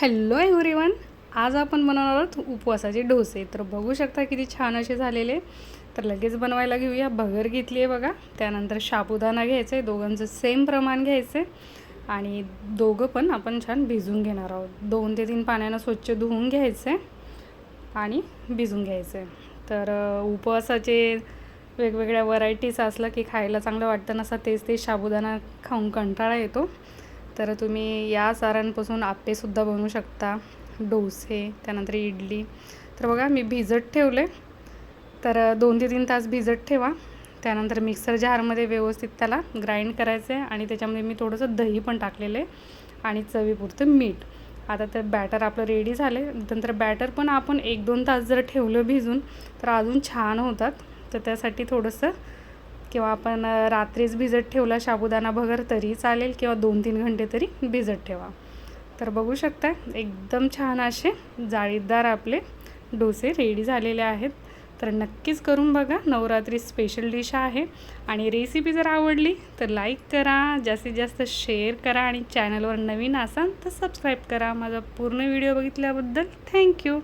Hello everyone आज आपण बनवणार आहोत उपवासाचे डोसे. तर बघू शकता किती छान असे झालेले. तर लगेच बनवायला घेऊया. भगर घेतली आहे बघा. त्यानंतर साबुदाणा घ्यायचं आहे दोघांचं सेम प्रमाण घ्यायचं आहे आणि दोघं पण आपण छान भिजून घेणार आहोत. दोन ते तीन पाण्यानं स्वच्छ धुवून घ्यायचं आहे आणि भिजून घ्यायचं आहे तर उपवासाचे वेगवेगळ्या व्हरायटीज असलं की खायला चांगलं वाटतं नसं तेच ते साबुदाणा खाऊन कंटाळा येतो. तर तुम्ही या सारांपासून आप्पेसुद्धा बनवू शकता डोसे त्यानंतर इडली. तर बघा मी भिजत ठेवले तर दोन ते तीन तास भिजत ठेवा. त्यानंतर मिक्सर जारमध्ये व्यवस्थित त्याला ग्राइंड करायचं आहे आणि त्याच्यामध्ये मी थोडंसं दही पण टाकलेलं आहे आणि चवीपुरतं मीठ. आता तर बॅटर आपलं रेडी झाले नंतर बॅटर पण आपण एक दोन तास जर ठेवलं भिजून तर अजून छान होतात. तर त्यासाठी थोडंसं किंवा आपण रात्रीच भिजत ठेवला साबुदाणा भगर तरी चालेल किंवा दोन तीन घंटे तरी भिजत ठेवा. तर बघू शकता एकदम छान असे जाळीदार आपले डोसे रेडी झालेले आहेत. तर नक्कीच करून बघा नवरात्री स्पेशल डिश आहे. आणि रेसिपी जर आवडली तर लाईक करा जास्तीत जास्त शेअर करा आणि चॅनलवर नवीन असाल तर सबस्क्राईब करा. माझा पूर्ण व्हिडिओ बघितल्याबद्दल थँक्यू